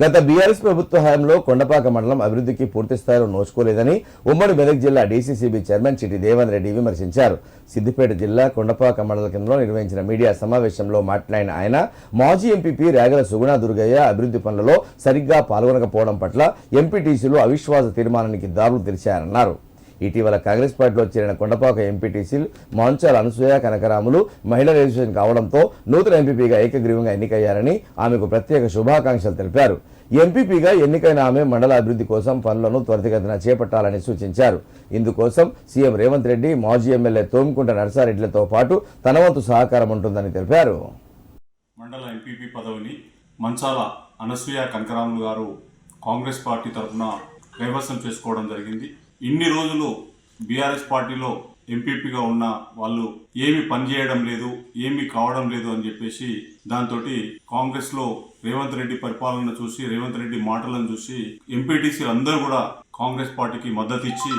గత బీఆర్ఎస్ ప్రభుత్వ హయాంలో కొండపాక మండలం అభివృద్ధికి పూర్తి స్థాయిలో నోచుకోలేదని ఉమ్మడి మెదక్ జిల్లా డీసీసీబీ చైర్మన్ చిటి దేవేంద్ర రెడ్డి విమర్శించారు. సిద్దిపేట జిల్లా కొండపాక మండల కేంద్రంలో నిర్వహించిన మీడియా సమావేశంలో మాట్లాడిన ఆయన మాజీ ఎంపీపీ రేగల సుగుణ దుర్గయ్య అభివృద్ధి పనులలో సరిగ్గా పాల్గొనకపోవడం పట్ల ఎంపీటీసీలో అవిశ్వాస తీర్మానానికి దారులు తెరిచారన్నారు. ఇటీవల కాంగ్రెస్ పార్టీలో చేరిన కొండపాక ఎంపీటీసీలు మాంచాల అనసూయ కనకరాములు మహిళా రిజిస్ట్రేషన్ కావడంతో నూతన ఎంపీపీగా ఏకగ్రీవంగా ఎన్నికయ్యారని ఆమెకు ప్రత్యేక శుభాకాంక్షలు తెలిపారు. ఎంపీపీగా ఎన్నికైన ఆమె మండల అభివృద్ధి కోసం పనులను త్వరితగతిన చేపట్టాలని సూచించారు. ఇందుకోసం సీఎం రేవంత్ రెడ్డి మాజీ ఎమ్మెల్యే తోమికుంట నర్సారెడ్డిలతో పాటు తన వంతు సహకారం ఉంటుందని తెలిపారు. మండల ఎంపీపీ పదవిని మంచాల అనసూయ కనకరాములు గారు కాంగ్రెస్ పార్టీ తరఫున కైవసం చేసుకోవడం జరిగింది. ఇన్ని రోజులు బీఆర్ఎస్ పార్టీలో ఎంపీపీగా ఉన్న వాళ్ళు ఏమి పనిచేయడం లేదు ఏమి కావడం లేదు అని చెప్పేసి దాంతో కాంగ్రెస్లో రేవంత్ రెడ్డి పరిపాలన చూసి రేవంత్ రెడ్డి మాటలను చూసి ఎంపీటీసీ అందరూ కూడా కాంగ్రెస్ పార్టీకి మద్దతు ఇచ్చి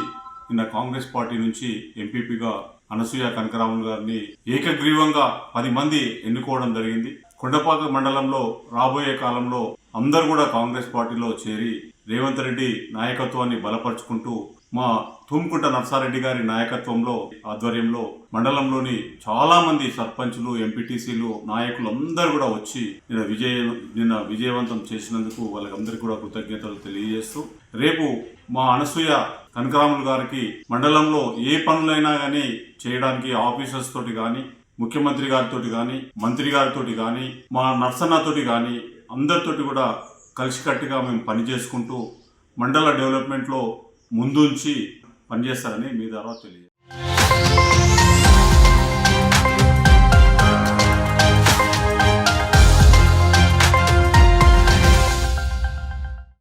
నిన్న కాంగ్రెస్ పార్టీ నుంచి ఎంపీపీగా అనసూయ కనకరాములు గారిని ఏకగ్రీవంగా పది మంది ఎన్నుకోవడం జరిగింది. కొండపాక మండలంలో రాబోయే కాలంలో అందరూ కూడా కాంగ్రెస్ పార్టీలో చేరి రేవంత్ రెడ్డి నాయకత్వాన్ని బలపరుచుకుంటూ మా తుమ్కుంట నర్సారెడ్డి గారి నాయకత్వంలో ఆధ్వర్యంలో మండలంలోని చాలా మంది సర్పంచులు ఎంపీటీసీలు నాయకులు అందరూ కూడా వచ్చి నిన్న విజయ నిన్న విజయవంతం చేసినందుకు వాళ్ళకందరికీ కూడా కృతజ్ఞతలు తెలియజేస్తూ రేపు మా అనసూయ కనకరాములు గారికి మండలంలో ఏ పనులైనా కానీ చేయడానికి ఆఫీసర్స్ తోటి కానీ ముఖ్యమంత్రి గారితో కానీ మంత్రి గారితో కానీ మా నర్సన్నతోటి కానీ అందరితోటి కూడా కలిసికట్టుగా మేము పని చేసుకుంటూ మండల డెవలప్మెంట్లో ముందుంచి పనిచేస్తారని మీ ద్వారా తెలియదు